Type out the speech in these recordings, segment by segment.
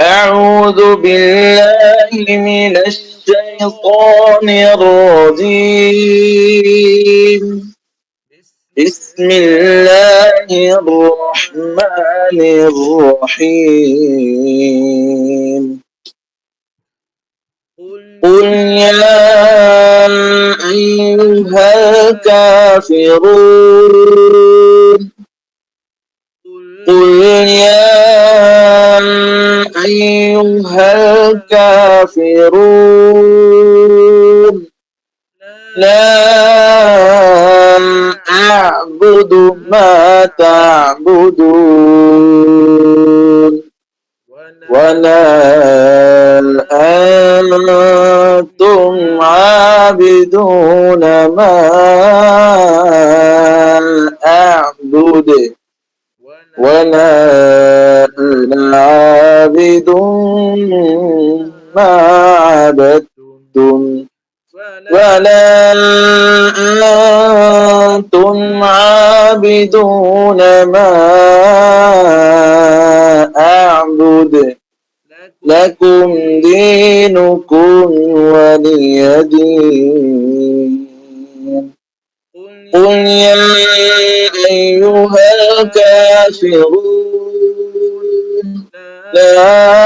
أعوذ بالله من الشيطان الرجيم. بسم الله الرحمن الرحيم. قل يا أيها الكافرون. قل يا أيها الكافرون. لا أعبد ما تعبدون. ولا أنتم عابدون ما أعبد. ولا أنا عابد ما عبدتم ولا أنتم عابدون ما أعبد. لكم دينكم ولي دين. قل يا أيها الكافرون لا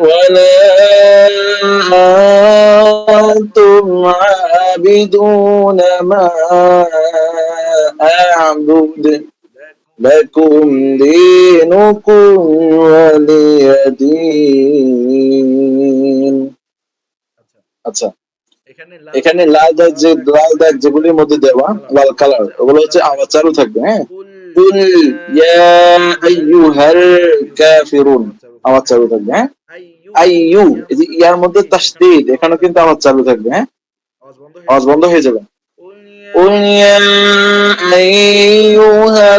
ولا أنتم عابدون ما أعبد لكم دينكم ولي دين আচ্ছা এখানে লাল দাগ যে লাল দাগ যেগুলির মধ্যে দেওয়া লাল কালার ওগুলো হচ্ছে আওয়াজ চালু থাকবে হ্যাঁ কুল ইয়া আইয়ুহাল কাফিরুন আওয়াজ চালু থাকবে হ্যাঁ আইয়ু এই যে ইয়ার মধ্যে তাসদীদ এখানে কিন্তু আওয়াজ চালু থাকবে হ্যাঁ আওয়াজ বন্ধ হয়ে যাবে قل يا أيها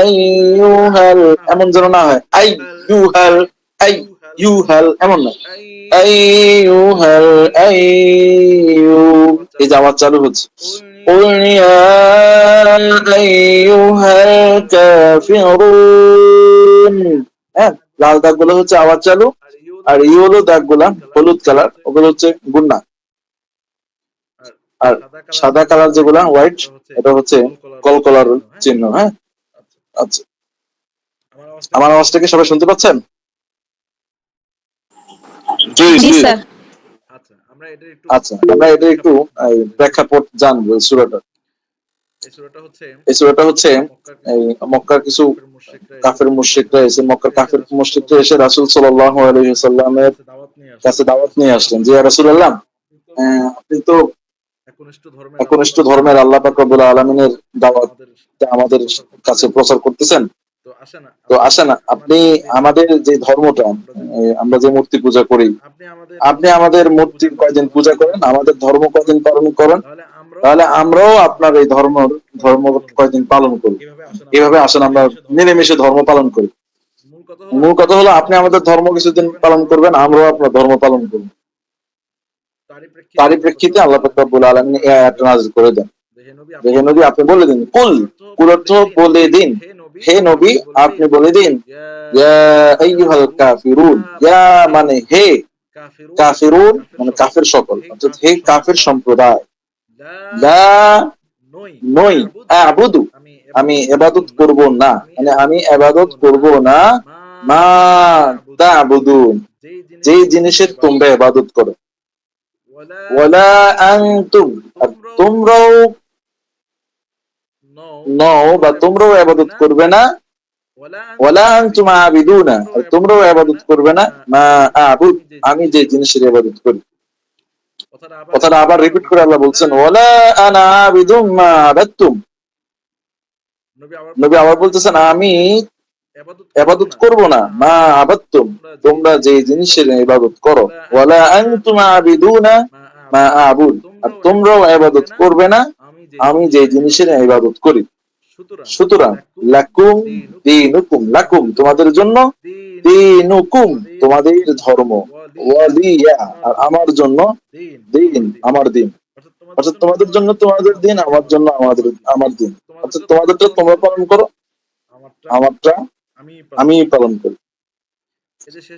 أيها এমন যেন না হয় আইয়ুহাল আইয়ুহাল এমন না আইয়ুহাল আইয়ু এই যে আওয়াজ চালু হচ্ছে قل يا أيها الكافرون হ্যাঁ লাল দাগগুলো হচ্ছে আওয়াজ চালু আর ইয়েলো দাগগুলা হলুদ কালার ওগুলো হচ্ছে গুন্না। আর সাদা কালার যেগুলা হোয়াইট এটা হচ্ছে কল কলকলার চিহ্ন হ্যাঁ? আচ্ছা। আমার আওয়াজটা কি সবাই শুনতে পাচ্ছেন? আচ্ছা আমরা এটা একটু আচ্ছা একটু জানব এই সূরাটা। এই সূরাটা হচ্ছে এই মক্কার কিছু কাফের মুশরিকরা এসে মক্কার কাফের মুশরিকরা এসে রাসূল সাল্লাল্লাহু আলাইহি সাল্লামের কাছে দাওয়াত নিয়ে আসলেন। যে রাসূলুল্লাহ আপনি তো একনিষ্ঠ ধর্মের আল্লাহ পাক রব্বুল আলামিনের দাওয়াত আমাদের কাছে প্রচার করতেছেন। তো আসে না। আসেন আপনি আমাদের যে ধর্মটা আমরা যে মূর্তি পূজা করি আপনি আমাদের আপনি আমাদের মূর্তি কয়দিন পূজা করেন? আমাদের ধর্ম কয়দিন পালন করেন? তাহলে আমরাও আপনার এই ধর্ম ধর্ম কয়েকদিন পালন করি। এভাবে আসেন আমরা। মিলেমিশে ধর্ম পালন করি। মূল কথা হলো আপনি আমাদের ধর্ম কিছুদিন পালন করবেন আমরাও আপনার ধর্ম পালন করব। তারই প্রেক্ষিতে আল্লাহ রব্বুল আলামিন এই আয়াতটা নাযিল করে দেন। হে নবী আপনি বলে দিন কুল কুল অর্থ বলে দিন। হে নবী আপনি বলে দিন। ইয়া আইয়ুহাল কাফিরুন ইয়া মানে হে কাফিরুন। মানে কাফের সকল। অর্থাৎ হে কাফের সম্প্রদায়। লা নই। আবুদু। আমি এবাদত করব। না। মানে আমি এবাদত করব না। মা তা'বুদুন যেই জিনিসের তোমরা এবাদত করো। ওয়ালা আনতুম। আর তোমরাও নও। বা তোমরাও এবাদত করবে না। ওয়ালা আনতুম আবিদুনা। আর তোমরাও এবাদত করবে না। মা আবুদ। আমি যে জিনিসের এবাদত করি। কথাটা আবার রিপিট করে আল্লাহ বলছেন ওয়ালা আনা আবিদুম মা আবাদতুম। নবী আবার বলতেছেন আমি এবাদত করব না। মা আবাদতুম। তোমরা যে জিনিসের ইবাদত করো। ওয়ালা আনতুম আবিদুনা মা আবুদ। আর তোমরাও ইবাদত করবে না। আমি যে জিনিসের ইবাদত করি। সুতরাং সুতরাং লাকুম দিনুকুম। লাকুম তোমাদের জন্য দিনুকুম তোমাদের ধর্ম। আর আমার জন্য দিন। আমার দিন। অর্থাৎ তোমাদের জন্য তোমাদের দিন আমার জন্য আমাদের আমার দিন। অর্থাৎ তোমাদেরটা তোমরা পালন করো আমারটা আমি পালন করি।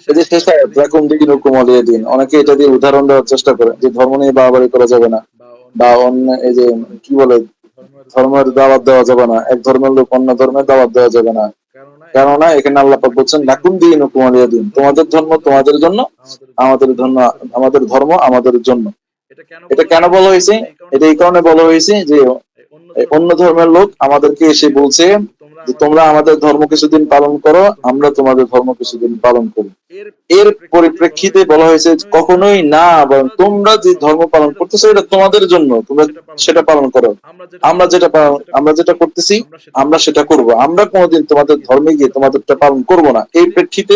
এই যে শেষ আয়াত লাকুম দিনুকুম ওয়ালিয়া দিন। অনেকে এটা দিয়ে উদাহরণ দেওয়ার চেষ্টা করে যে ধর্ম নিয়ে বাড়াবাড়ি করা যাবে না বা অন্য এই যে কি বলে ধর্মের দাওয়াত দেওয়া যাবে না। এক ধর্মের লোক অন্য ধর্মের দাওয়াত দেওয়া যাবে না। কেননা এখানে আল্লাহ পাক বলছেন লাকুম দিন দিন। তোমাদের ধর্ম তোমাদের জন্য আমাদের ধর্ম আমাদের ধর্ম আমাদের জন্য। এটা কেন বলা হয়েছে? এটা এই কারণে বলা হয়েছে যে অন্য ধর্মের লোক আমাদেরকে এসে বলছে যে তোমরা আমাদের ধর্ম কিছুদিন পালন করো আমরা তোমাদের ধর্ম কিছুদিন পালন করি এর পরিপ্রেক্ষিতে বলা হয়েছে কখনোই না, বরং তোমরা যে ধর্ম পালন করতেছো, এটা তোমাদের জন্য। তোমরা সেটা পালন করো। আমরা যেটা আমরা যেটা করতেছি, আমরা সেটা করব। আমরা কোনোদিন তোমাদের ধর্মে গিয়ে তোমাদেরটা পালন করব না। এই প্রেক্ষিতে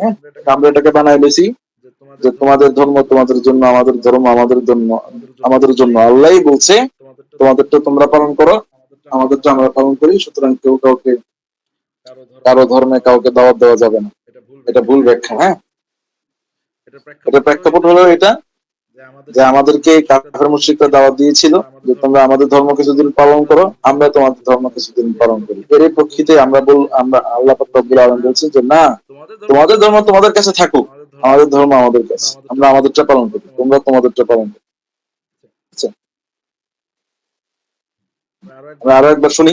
হ্যাঁ? আমরা এটাকে বানাই লইছি যে তোমাদের ধর্ম তোমাদের জন্য, আমাদের ধর্ম আমাদের জন্য আমাদের জন্য। আল্লাহই বলছে, তোমাদেরটা তোমরা পালন করো, আমাদেরটা আমরা পালন করি, সুতরাং কেউ কাউকে, কারও ধর্মে কাউকে দাওয়াত দেওয়া যাবে না। এটা ভুল ব্যাখ্যা হ্যাঁ? এটা প্রেক্ষাপট হলো এটা যে আমাদেরকে কাফের মুশরিকরা দাওয়াত দিয়েছিল যে তোমরা আমাদের ধর্ম কিছুদিন পালন করো আমরা তোমাদের ধর্ম কিছুদিন পালন করি। এর প্রেক্ষিতে আমরা বল আমরা আল্লাহ পাক রব্বুল আলামিন বলছি যে না তোমাদের ধর্ম তোমাদের কাছে থাকুক আমাদের ধর্ম আমাদের কাছে আমরা আমাদেরটা পালন করি তোমরা তোমাদেরটা পালন করো। আমরা আরও একবার শুনি।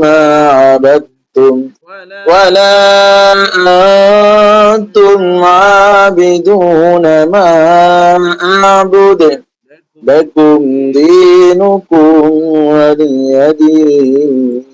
ما عبدتم ولا أنتم عابدون ما أعبد لكم دينكم ولي دين